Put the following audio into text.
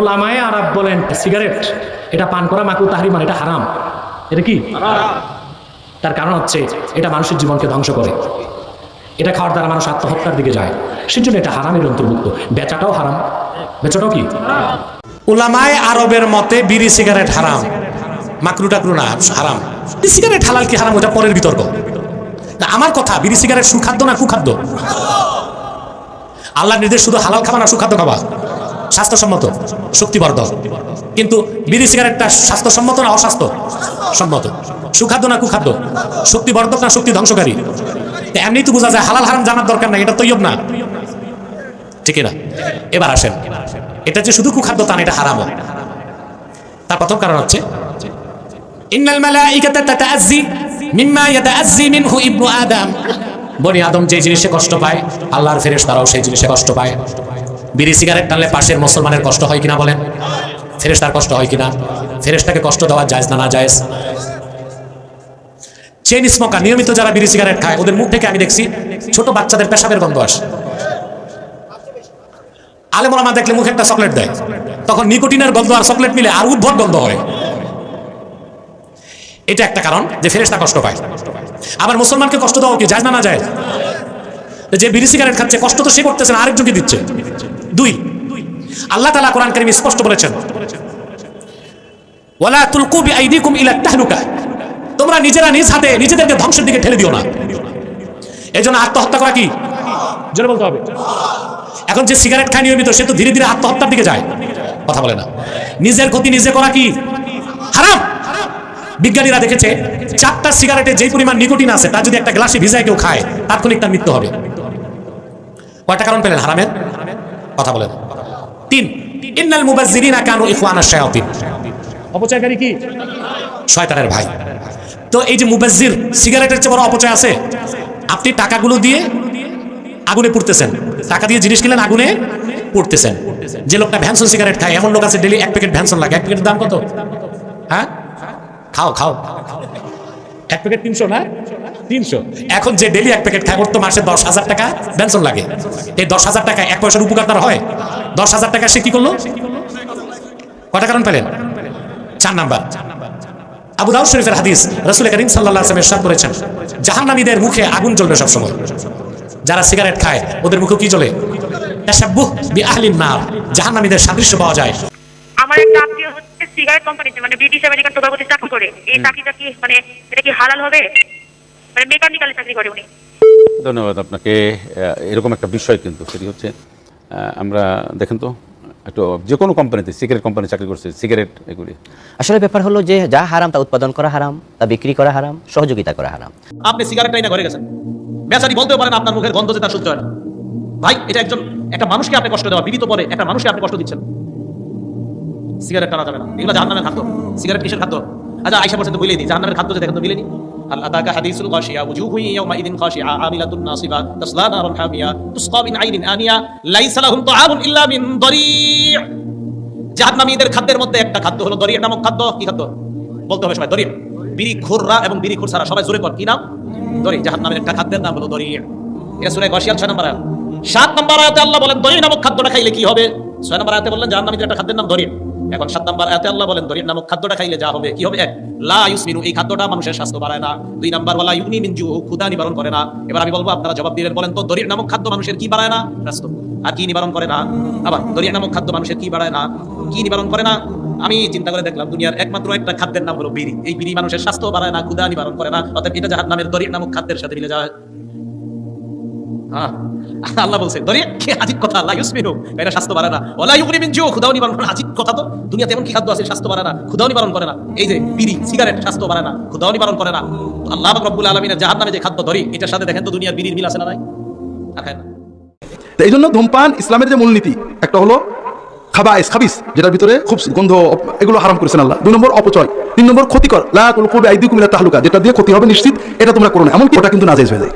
ওলামায়ে আরব বলেন, সিগারেট, এটা পান করা মাকু তাহরিমান এটা হারাম। এটা কি? তার কারণ হচ্ছে, এটা মানুষের জীবনকে ধ্বংস করে। এটা খাওয়ার দ্বারা মানুষ আত্মহত্যার দিকে যায়। সেজন্য এটা হারামের অন্তর্ভুক্ত। বেচাটাও হারাম। বেচাটাও কি? উলামায় আরবের মতে বিড়ি, সিগারেট হারাম। মাকরু টাকরু না, হারাম। সিগারেট হালাল কি হারাম? ওটা পরের বিতর্ক। না, আমার কথা, বিড়ি, সিগারেট সুখাদ্য না কুখাদ্য? আল্লাহ নির্দেশ শুধু হালাল খাবা না সুখাদ্য খাবা। স্বাস্থ্যসম্মত, শক্তিবর্ধক। কিন্তু বিড়ি সিগারেটটা স্বাস্থ্যসম্মত না অস্বাস্থ্য? সম্মত। সুখাদ্য না কুখাদ্য? শক্তিবর্ধক না শক্তি ধ্বংসকারী? এমনি তো বোঝা যায় হালাল হারাম জানার দরকার নাই, এটা তৈয়ব না। ঠিক না? এবার আসেন। এটা যে শুধু কুখাদ্য তা না, এটা হারামও। তার প্রথম কারণ হচ্ছে, ইন্নাল মালাইকাতা তাতাআজ্জি মিম্মা ইয়াতাআজ্জি মিনহু ইবনু আদম। বনি আদম যে জিনিসে কষ্ট পায়, আল্লাহর ফেরেশতারাও সেই জিনিসে কষ্ট পায়। বিড়ি সিগারেট টানলে পাশের মুসলমানের কষ্ট হয় কিনা বলেন? ফেরেশতার কষ্ট হয় কিনা? ফেরেশতাকে কষ্ট দেওয়া জায়েজ না না জায়েজ? চেন স্মোকার নিয়মিত যারা বিড়ি সিগারেট খায়, ওদের মুখ থেকে আমি দেখছি ছোট বাচ্চাদের পেশাবের গন্ধ আসে। আলেমরা দেখলে মুখে একটা চকলেট দেয়। তখন নিকোটিনের গন্ধ আর চকলেট মিলে আর উদ্ভট গন্ধ হয়। এটা একটা কারণ যে ফেরেশতা কষ্ট পায়। আবার মুসলমানকে কষ্ট দেওয়া কি যায় না না যায় যে বিড়ি সিগারেট খাচ্ছে, কষ্ট তো সে করতেছে না, আরেকজনকে দিচ্ছে। দুই। আল্লাহ তালা কোরআন কারিম স্পষ্ট বলেছেন, ওয়ালা তুলকু বিআইদিকুম ইলা তাহলুকা। তোমরা নিজেরা নিজ হাতে নিজেদেরকে ধ্বংসের দিকে ঠেলে দিও না। এজন্য আত্মহত্যা করা কি? জোরে বলতে হবে। এখন যে সিগারেট খায় নিয়মিত, সে তো ধীরে ধীরে আত্মহত্যার দিকে যায়। কথা বলে না। নিজের ক্ষতি নিজে করা কি? হারাম। বিজ্ঞানীরা দেখেছে, চারটা সিগারেটে যে পরিমাণ নিকোটিন আছে তা যদি একটা গ্লাসে ভিজায় কেউ খায়, তাৎক্ষণিক তার মৃত্যু হবে। কয়টা কারণ পেলেন হারামের? কথা বলেন। তিন ইন্নাল মুবাজ্জিরিনা কানু ইখওয়ানা শায়াতিন। অপচয়কারী কি? শয়তানের ভাই। তো এই যে মুবাজ্জির সিগারেটের চেয়ে বড় অপচয় আছে? আপনি টাকাগুলো দিয়ে আগুনে পুড়তেছেন। টাকা দিয়ে জিনিস কিনলেন আগুনে পুড়তেছেন। যে লোকটা ভ্যানসন সিগারেট খায় এমন লোক আছে ডেলি এক প্যাকেট ভ্যানসন লাগে। এক প্যাকেটের দাম কত? হ্যাঁ? খাও খাও। এক প্যাকেট তিনশো না? তিনশো। এখন যে ডেলি এক প্যাকেট খায়, ওর তো মাসে দশ হাজার টাকা বেনশন লাগে। এই দশ হাজার টাকা এক পয়সার উপকার তার হয়? দশ হাজার টাকা সে কি করল? কটা কারণ পেলেন? চার নাম্বার। আবু দাউদ শরীফের হাদিস রসুল করিম সাল্লাহ আসলামের সাদ করেছেন, জাহান্নামীদের মুখে আগুন জ্বলবে সবসময়। যারা সিগারেট খায়, ওদের মুখে কি জ্বলে? আহলিন নার। জাহান্নামীদের সাদৃশ্য পাওয়া যায়। আমার একটা আত্মীয় হচ্ছে সিগারেট কোম্পানিতে মানে ব্রিটিশ আমেরিকান টোবাকোতে চাকরি করে। এই চাকরিটা কি মানে এটা কি হালাল হবে? মানে মেকানিক্যাল চাকরি করে উনি। ধন্যবাদ আপনাকে। এরকম একটা বিষয় কিন্তু সেটি হচ্ছে আমরা দেখেন তো একটু যে কোনো কোম্পানিতে সিগারেট কোম্পানি চাকরি করছে সিগারেট এগুলি। আসলে ব্যাপার হলো যে যা হারাম তা উৎপাদন করা হারাম তা বিক্রি করা হারাম সহযোগিতা করা হারাম। আপনি সিগারেট টাইনা ঘরে গেছেন। বেচারি বলতেও পারেন আপনার মুখের গন্ধ যে তার সহ্য হয় না। ভাই এটা একজন একটা মানুষকে আপনি কষ্ট দেওয়া বিবিত পরে একটা মানুষকে আপনি কষ্ট দিচ্ছেন। সিগারেট টানা যাবে না। এগুলো জাহান্নামের খাদ্য। সিগারেট কিসের খাদ্য? আচ্ছা বলে দিই জাহান্নামের খাদ্য যে দেখেন তো মিলেনি আল্লাহ হাদিসুল গাশিয়া আমিলাতুন নাসিবা, তাসলা হামিয়া, তুসকা মিন আইনিন আনিয়া, লাইসা লাহুম ইল্লা মিন দরি' জাহান্নামীদের খাদ্যের মধ্যে একটা খাদ্য হলো নামক খাদ্য, কি খাদ্য? বলতে হবে সবাই বিড়ি খুররা এবং বিড়ি সবাই জোরে কর, কি নাম? দরি। জাহান্নামের একটা খাদ্যের নাম হলো দরিয়া এটা সূরা গাশিয়া 6 নম্বর আয়াত। 7 নম্বর আয়াতে আল্লাহ বলেন, দরি নামক খাদ্যটা খাইলে কি হবে? 6 নম্বর আয়াতে বললেন, জাহান্নামীদের একটা খাদ্যের নাম দরিয়া এখন 7 নম্বর আয়াতে আল্লাহ বলেন দরিয়া নামক খাদ্যটা খাইলে যা হবে, কি হবে? এক, লা ইউসমিনু, এই খাদ্যটা মানুষের স্বাস্থ্য বাড়ায় না। দুই নাম্বার, ওয়ালা ইউনি মিন জু ক্ষুধা নিবারণ করে না। এবার আমি বলব, আপনারা জবাব দিলেন বলেন তো দরিয়া নামক খাদ্য মানুষের কি বাড়ায় না? স্বাস্থ্য। আর কি নিবারণ করে না? আবার দরিয়া নামক খাদ্য মানুষের কি বাড়ায় না? কি নিবারণ করে না? আমি চিন্তা করে দেখলাম, দুনিয়ার একমাত্র একটা খাদ্যের নাম হলো বিড়ি। এই বিড়ি মানুষের স্বাস্থ্য বাড়ায় না, ক্ষুধা নিবারণ করে না। অর্থাৎ এটা জাহান নামের দরিয়া নামক খাদ্যের সাথে মিলে যায়। হ্যাঁ আল্লাহ বলছে দরিয়া কি আজিব কথা? আল্লাহ ইউসমিনু এটা স্বাস্থ্য বাড়ায় না। ওলা ইউগনি মিন জু খুদাও নিবারণ করে না। আজিব কথা তো? দুনিয়াতে এমন কি খাদ্য আছে, স্বাস্থ্য বাড়ায় না? খুদাও নিবারণ করে না। এই যে বিড়ি, সিগারেট, স্বাস্থ্য বাড়ায় না। খুদাও নিবারণ করে না। আল্লাহ রব্বুল আলামিনের জাহান নামে যে খাদ্য ধরি এটার সাথে দেখেন তো দুনিয়ার বিড়ির মিল আছে না নাই? আর খায় না। এই জন্য ধূমপান ইসলামের যে মূলনীতি, একটা হলো খাবাইস, খাবিস, যেটার ভিতরে খুব গন্ধ, এগুলো হারাম করেছেন আল্লাহ। দুই নম্বর অপচয়, তিন নম্বর ক্ষতিকর। লা কুলকুবি আইদিকুম ইলা তাহলুকা, যেটা দিয়ে ক্ষতি হবে নিশ্চিত, এটা তোমরা করো না। এমনকি ওটা কিন্তু নাজেজ হয়ে যায়।